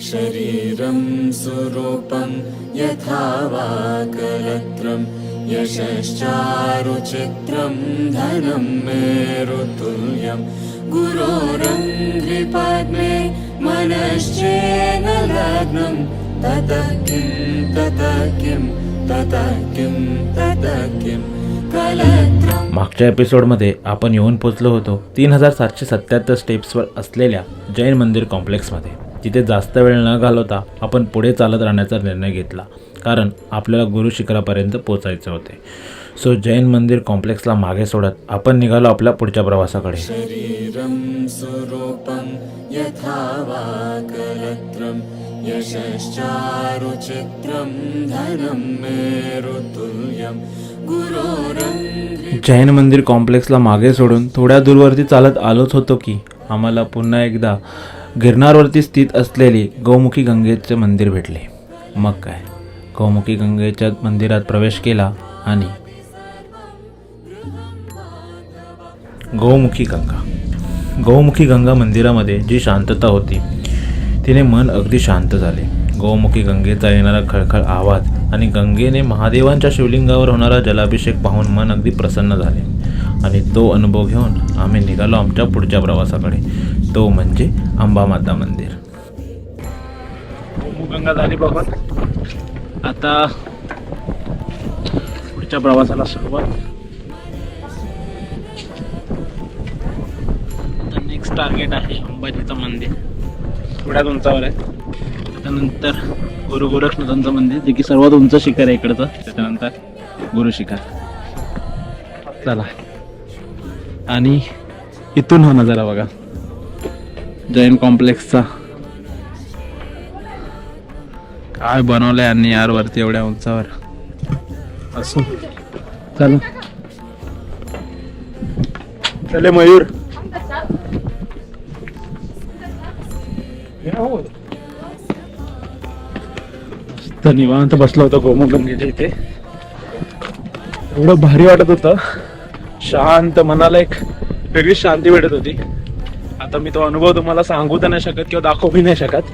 शरीरं सुरूपं यथा वा कलत्रं यशश्चारुचित्रं धनं मेरुतुल्यं गुरोरङ्घ्रिपद्मे मनश्चेन लग्नं ततः किं ततः किं ततः किं ततः किं मागच्या एपिसोडमध्ये आपण येऊन पोचलो होतो तीन हजार सातशे सत्याहत्तर स्टेप्सवर असलेल्या जैन मंदिर कॉम्प्लेक्समध्ये. तिथे जास्त वेळ न घालवता आपण पुढे चालत राहण्याचा निर्णय घेतला. कारण आपल्याला गुरु शिखरापर्यंत पोचायचे होते. सो जैन मंदिर कॉम्प्लेक्सला मागे सोडत आपण निघालो आपल्या पुढच्या प्रवासाकडे. जैन मंदिर कॉम्प्लेक्सला मागे सोडून थोड्या दूरवरती चालत आलोच होतो की आम्हाला पुन्हा एकदा गिरनारवरती स्थित असलेली गौमुखी गंगेचे मंदिर भेटले. मग काय? गौमुखी गंगेच्या मंदिरात प्रवेश केला आणि गौमुखी गंगा. गौमुखी गंगा मंदिरामध्ये जी शांतता होती तिने मन अगदी शांत झाले. गौमुखी गंगेचा येणारा खळखळ आवाज आणि गंगेने महादेवांच्या शिवलिंगावर होणारा जलाभिषेक पाहून मन अगदी प्रसन्न झाले. आणि तो अनुभव घेऊन आम्ही निघालो आमच्या पुढच्या प्रवासाकडे. तो म्हणजे अंबामाता मंदिर. गंगा झाली बघा आता पुढच्या प्रवासाला सुरुवात. नेक्स्ट टार्गेट आहे अंबाजीचं मंदिर. थोड्याच उंचावर आहे. त्यानंतर गुरु गोरक्षनाथांचं मंदिर जे की सर्वात उंच शिखर आहे इकडचं. त्याच्यानंतर गुरु शिखर. चला. आणि इथून हा नजारा बघा. जैन कॉम्प्लेक्सचा. काय बनवलंय यांनी यार वरती एवढ्या उंचावर? असो. चला. चले मयूर. तर निवांत बसलो होतो गोमुगंगेच्या इथे. एवढं भारी वाटत होतं. शांत मनाला एक वेगळीच शांती भेटत होती. आता मी तो अनुभव तुम्हाला सांगू तर नाही शकत किंवा दाखवू नाही शकत.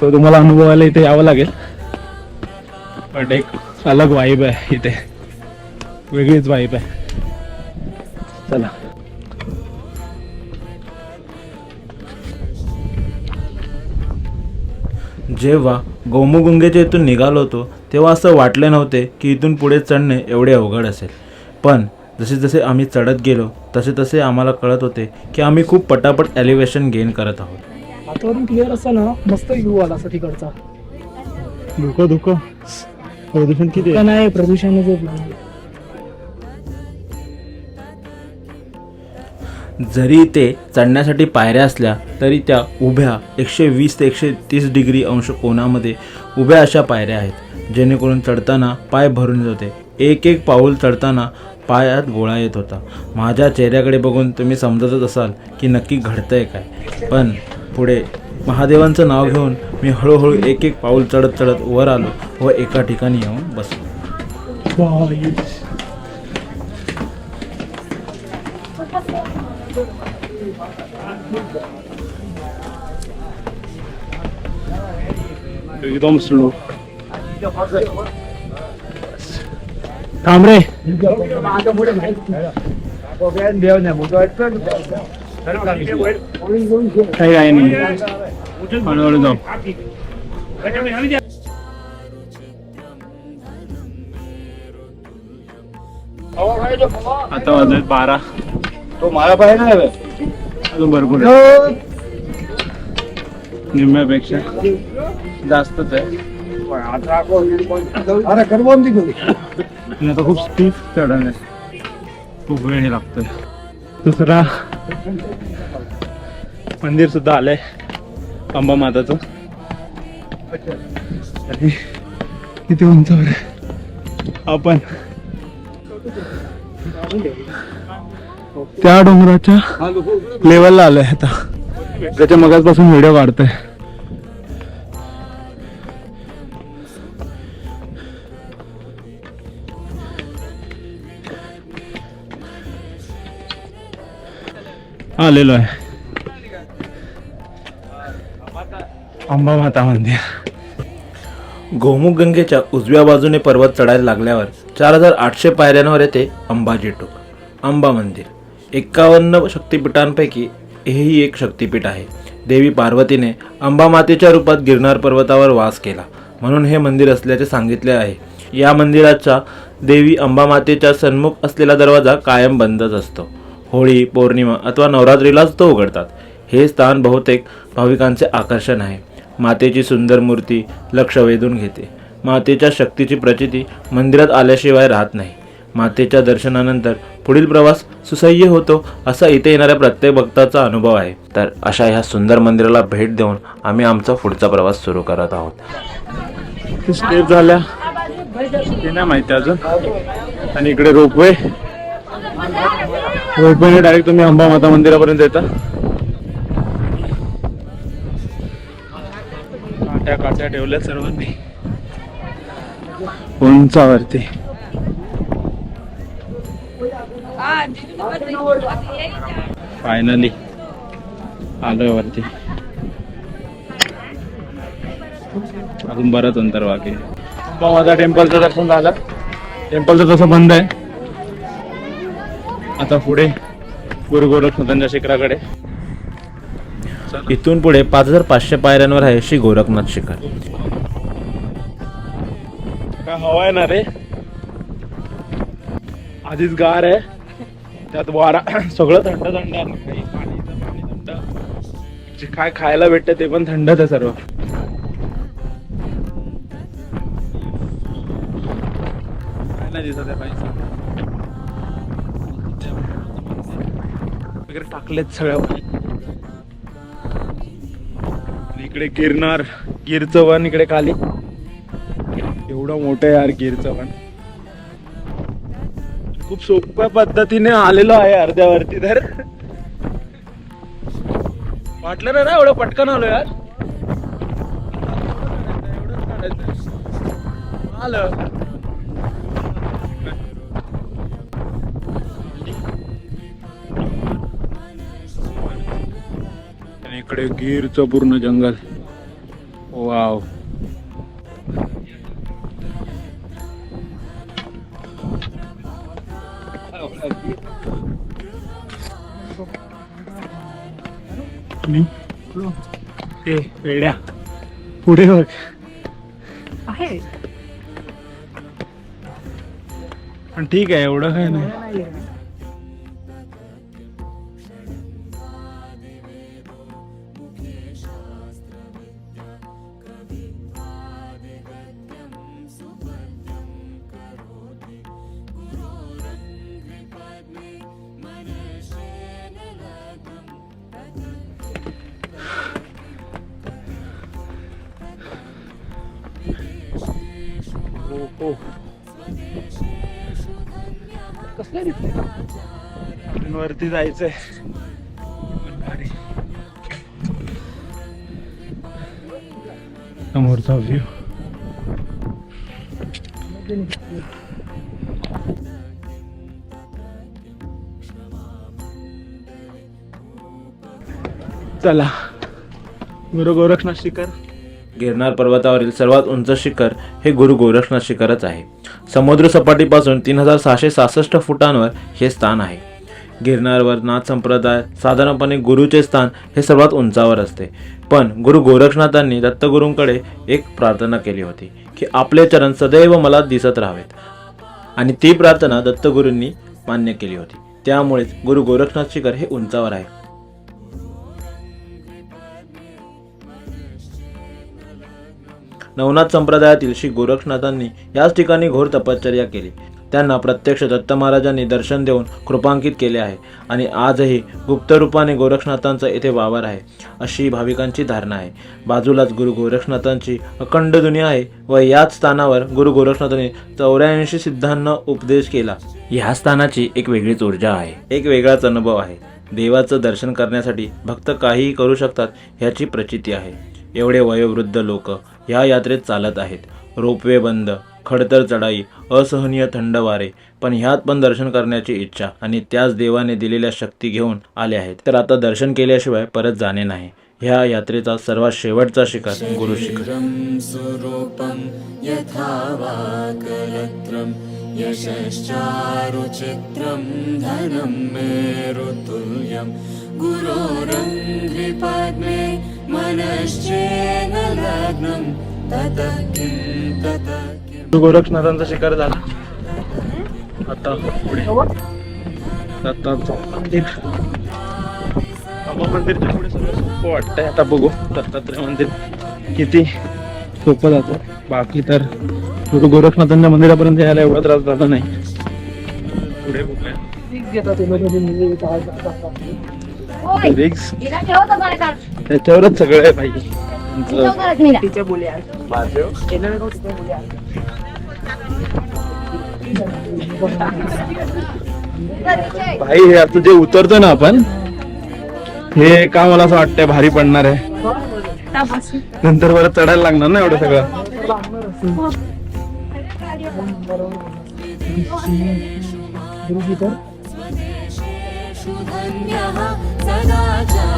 तो तुम्हाला अनुभवायला इथे यावं लागेल. पण एक अलग वाईब आहे इथे. वेगळीच वाईब आहे. चला. जेव्हा गोमुगुंगेच्या इथून निघालो होतो तेव्हा असं वाटले नव्हते की इथून पुढे चढणे एवढे अवघड असेल. पण जसे जसे आम्ही चढत गेलो तसे तसे आम्हाला कळत होते की आम्ही खूप पटापट एलिव्हेशन गेन करत आहोत. वातावरण क्लिअर ना मस्त व्ह्यू आला असं तिकडचा. धुकं धुकं. प्रदूषण किती नाही प्रदूषणाचं plan. जरी ते चढण्यासाठी पायऱ्या असल्या तरी त्या उभ्या एकशे वीस ते एकशे तीस डिग्री अंश कोणामध्ये उभ्या अशा पायऱ्या आहेत. जेणेकरून चढताना पाय भरून होते एक एक पाऊल चढताना पायात गोळा येत होता. माझ्या चेहऱ्याकडे बघून तुम्ही समजतच असाल की नक्की घडतंय काय. पण पुढे महादेवांचं नाव घेऊन मी हळूहळू एक एक पाऊल चढत चढत वर आलो व एका ठिकाणी येऊन बसलो. एकदम स्लो. थांब रे काही काही नाही हळूहळू जाऊ आता वाजत बारा तो मला पाहिजे ना अजून भरपूर आहे. निम्म्यापेक्षा जास्तच आहे अरे करवून ती आणि आता खूप स्टीफ चढण आहे. खूप वेळ हे लागतोय. दुसरा मंदिर सुद्धा आलंय अंबा माताचं आणि किती उंचावर आहे. आपण त्या डोंगराच्या लेवलला आलोय आता. त्याच्या मगापासून व्हिडिओ काढतोय. आलेलो आहे. अंबा माता मंदिर. गोमुख गंगेच्या उजव्या बाजूने पर्वत चढायला लागल्यावर चार हजार आठशे पायऱ्यांवर येते अंबाजी टोक अंबा मंदिर. एक्कावन्न शक्तिपीठांपैकी हेही एक शक्तिपीठ आहे. देवी पार्वतीने अंबा मातेच्या रूपात गिरनार पर्वतावर वास केला. म्हणून हे मंदिर असल्याचे सांगितले आहे. या मंदिराच्या देवी अंबा मातेच्या सन्मुख असलेला दरवाजा कायम बंदच असतो. होळी पौर्णिमा अथवा नवरात्रीलाच तो उघडतात. हे स्थान बहुतेक भाविकांचे आकर्षण आहे. मातेची सुंदर मूर्ती लक्ष वेधून घेते. मातेच्या शक्तीची प्रचिती मंदिरात आल्याशिवाय राहत नाही. मातेच्या दर्शनानंतर पुढील प्रवास सुसह्य होतो असा इथे येणाऱ्या प्रत्येक भक्ताचा अनुभव आहे. तर अशा ह्या सुंदर मंदिराला भेट देऊन आम्ही आमचा पुढचा प्रवास सुरू करत आहोत. स्टेप झाल्या. ते नाही माहिती अजून. आणि इकडे रोपवे. रोपवेने डायरेक्ट तुम्ही अंबा माता मंदिरापर्यंत येता. काट्या काट्या ठेवल्या सर्वांनी. उंचावरती फायनली आलोय वरती. अजून बरंच अंतर बाकी अंबा माता टेम्पलचं दर्शन झालं. टेम्पलचं तसं बंद आहे. आता पुढे गुरु गोरखनाथांच्या शिखराकडे. इथून पुढे पाच हजार पाचशे पायऱ्यांवर आहे श्री गोरखनाथ शिखर. काय हवा आहे? ना रे आधीच गार आहे. त्यात वारा सगळं थंड थंड आहे. काही पाणी थंड. जे काय खायला भेटतं ते पण थंडच आहे सर्व. काय नाही दिसत आहे पाहिजे वगैरे टाकलेत सगळ्यावर. इकडे गिरनार गिरचं वन इकडे खाली. एवढं मोठं यार गिरचं पण खूप सोप्या पद्धतीने आलेलो आहे अर्ध्यावरती तर. वाटलं ना ना एवढं पटकन आलो यार. आलं. आणि इकडे गिरचं पूर्ण जंगल. वाव. आणि ते वेड्या. पुढे बघ. आहे. पण ठीक आहे एवढं काय नाही. वरती जायचंय. समोरचा व्ह्यू चला. गुरु गोरखनाथ शिखर. गिरनार पर्वतावरील सर्वात उंच शिखर हे गुरु गोरखनाथ शिखरच आहे. समुद्र सपाटीपासून तीन हजार सहाशे सहासष्ट फुटांवर हे स्थान आहे. गिरनारवर नाथ संप्रदाय साधारणपणे गुरुचे स्थान हे सर्वात उंचावर असते. पण गुरु गोरखनाथांनी दत्तगुरूंकडे एक प्रार्थना केली होती की आपले चरण सदैव मला दिसत राहावेत. आणि ती प्रार्थना दत्तगुरूंनी मान्य केली होती. त्यामुळेच गुरु गोरखनाथ शिखर हे उंचावर आहे. नवनाथ संप्रदायातील श्री गोरक्षनाथांनी याच ठिकाणी घोर तपश्चर्या केली. त्यांना प्रत्यक्ष दत्त महाराजांनी दर्शन देऊन कृपांकित केले आहे आणि आजही गुप्त रूपाने गोरक्षनाथांचा येथे वावर आहे अशी भाविकांची धारणा आहे. बाजूलाच गुरु गोरक्षनाथांची अखंड दुनिया आहे व याच स्थानावर गुरु गोरक्षनाथांनी चौऱ्याऐंशी सिद्धांना उपदेश केला. ह्या स्थानाची एक वेगळीच ऊर्जा आहे. एक वेगळाच अनुभव आहे. देवाचं दर्शन करण्यासाठी भक्त काहीही करू शकतात ह्याची प्रचिती आहे. एवढे वयोवृद्ध लोक ह्या यात्रेत चालत आहेत. रोपवे बंद खडतर चढाई असहनीय थंड वारे पण ह्यात पण दर्शन करण्याची इच्छा आणि त्याच देवाने दिलेल्या शक्ती घेऊन आले आहेत. तर आता दर्शन केल्याशिवाय परत जाणे नाही. ह्या यात्रेचा सर्वात शेवटचा शिखर गुरु शिखर यशश्चारुचित्रं धनं मेरुतुल्यं गुरोरङ्घ्रिपद्मे मनश्चेन लग्नं। ततः किं ततः किं। गोरक्षनाथांचा शिकार झाला. आता पुढे. दत्तांचं मंदिर. मंदिरच्या पुढे सगळं सोपं वाटतंय. आता बघू दत्तात्रय मंदिर किती सोपं जातं. बाकी तर गुरु गोरक्षनाथांच्या मंदिरापर्यंत यायला एवढा त्रास झाला नाही. पुढे बघूया रिक्स त्याच्यावरच सगळं आहे भाई भाई हे आता जे उतरतो ना आपण हे का मला असं वाटतंय भारी पडणार आहे? नंतर परत चढायला लागणार ना एवढं सगळं? स्वदेशेषु धन्यः सदाचारवृत्तेषु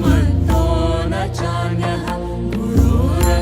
मत्तो न चान्यः गुरोरङ्घ्रिपद्मे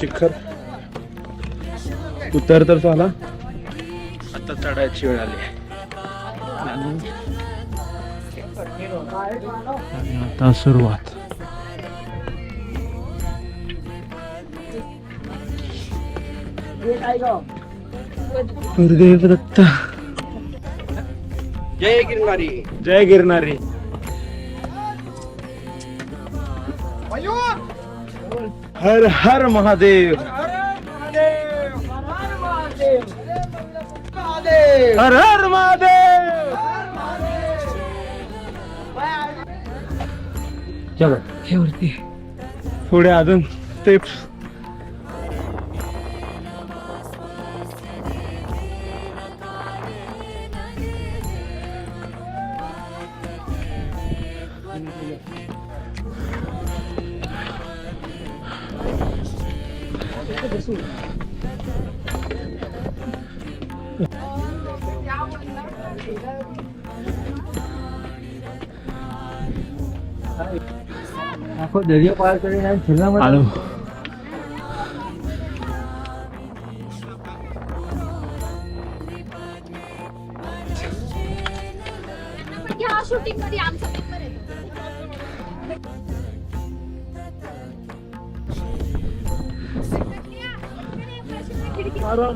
शिखर. उतर तर झाला आता चढायची वेळ आली. आता सुरुवात. गुरुदेव दत्त. जय गिरणारी जय गिरणारी हर हर महादेव। हर हर महादेव चलो. हे पुढे अजून स्टेप्स आखो दर्या पार करेन आणि फिरला मग आलो या शूटिंगमध्ये आमचा पेपर येतो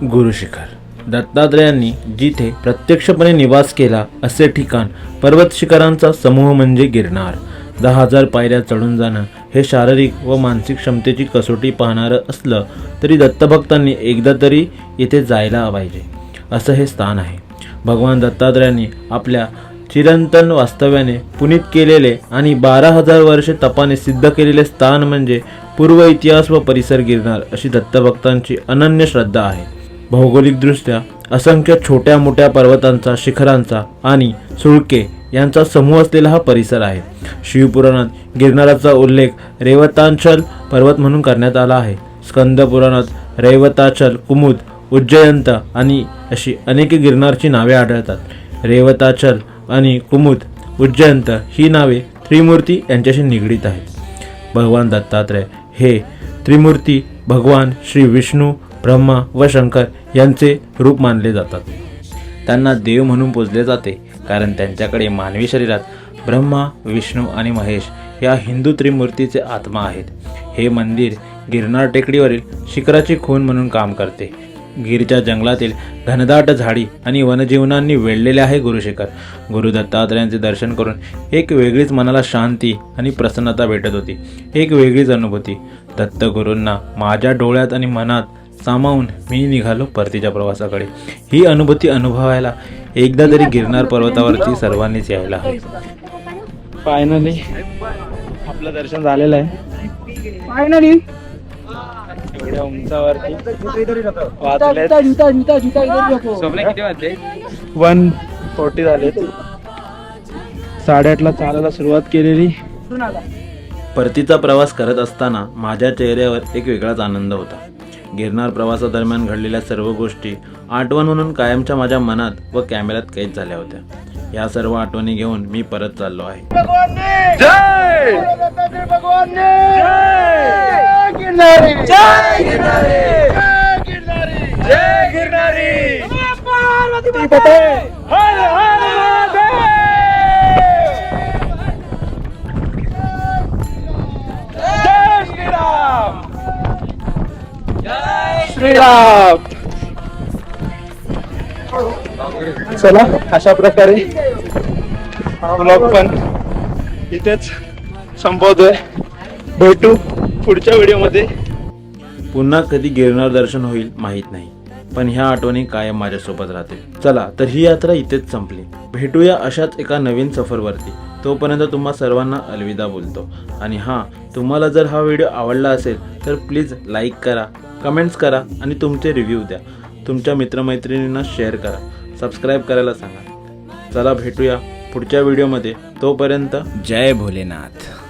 गुरु शिखर दत्तात्रयांनी जिथे प्रत्यक्षपणे निवास केला असे ठिकाण पर्वत शिखरांचा समूह म्हणजे गिरणार दहा हजार पायऱ्या चढून जाणं हे शारीरिक व मानसिक क्षमतेची कसोटी पाहणारं असलं तरी दत्तभक्तांनी एकदा तरी इथे जायला पाहिजे असं हे स्थान आहे. भगवान दत्तात्रयांनी आपल्या चिरंतन वास्तव्याने पुनीत केलेले आणि बारा हजार वर्षे तपाने सिद्ध केलेले स्थान म्हणजे पूर्व इतिहास व परिसर गिरणार अशी दत्तभक्तांची अनन्य श्रद्धा आहे. भौगोलिकदृष्ट्या असंख्य छोट्या मोठ्या पर्वतांचा शिखरांचा आणि सुळके यांचा समूह असलेला हा परिसर आहे. शिवपुराणात गिरनाराचा उल्लेख रेवतांचल पर्वत म्हणून करण्यात आला आहे. स्कंद पुराणात रेवताचल कुमुद उज्जयंत आणि अशी अनेक गिरनारची नावे आढळतात. रेवताचल आणि कुमुद उज्जयंत ही नावे त्रिमूर्ती यांच्याशी निगडीत आहेत. भगवान दत्तात्रय हे त्रिमूर्ती भगवान श्री विष्णू ब्रह्मा व शंकर यांचे रूप मानले जातात. त्यांना देव म्हणून पूजले जाते कारण त्यांच्याकडे मानवी शरीरात ब्रह्मा विष्णू आणि महेश या हिंदू त्रिमूर्तीचे आत्मा आहेत. हे मंदिर गिरनार टेकडीवरील शिखराची खून म्हणून काम करते. गिरच्या जंगलातील घनदाट झाडी आणि वनजीवनांनी वेढलेले आहे गुरुशिखर. गुरु दत्तात्रयांचे दर्शन करून एक वेगळीच मनाला शांती आणि प्रसन्नता भेटत होती. एक वेगळीच अनुभूती. दत्तगुरूंना माझ्या डोळ्यात आणि मनात सामावून मी निघालो परतीच्या प्रवासाकडे. ही अनुभूती अनुभवायला एकदा तरी गिरनार पर्वतावरती सर्वांनीच यायला हवे. फायनली आपलं दर्शन झालेलं आहे. फायनली एवढ्या उंचावरती वाचले जुता जुता जुता जुता इधर रखो स्वप्न किती वाजले वन फोर्टी झाले साडेआठला चालायला सुरुवात केलेली. परतीचा प्रवास करत असताना माझ्या चेहऱ्यावर एक वेगळाच आनंद होता. गिरनार प्रवासादरम्यान घडलेल्या सर्व गोष्टी आठवण म्हणून कायमच्या माझ्या मनात व कॅमेऱ्यात कैद झाल्या होत्या. या सर्व आठवणी घेऊन मी परत चाललो आहे. श्रीराम चला अशा प्रकारे ब्लॉग पण इथेच संपवतोय. भेटू पुढच्या व्हिडिओमध्ये पुन्हा कधी गिरनार दर्शन होईल माहीत नाही. पण ह्या आठवणी कायम माझ्यासोबत राहतील. चला तर ही यात्रा इथेच संपली. भेटूया अशाच एका नवीन सफरवरती. तोपर्यंत तुम्हा सर्वांना अलविदा बोलतो. आणि हां तुम्हाला जर हा व्हिडिओ आवडला असेल तर प्लीज लाईक करा कमेंट्स करा आणि तुमचे रिव्ह्यू द्या. तुमच्या मित्रमैत्रिणींना शेअर करा. सबस्क्राईब करायला सांगा. चला भेटूया पुढच्या व्हिडिओमध्ये. तोपर्यंत जय भोलेनाथ.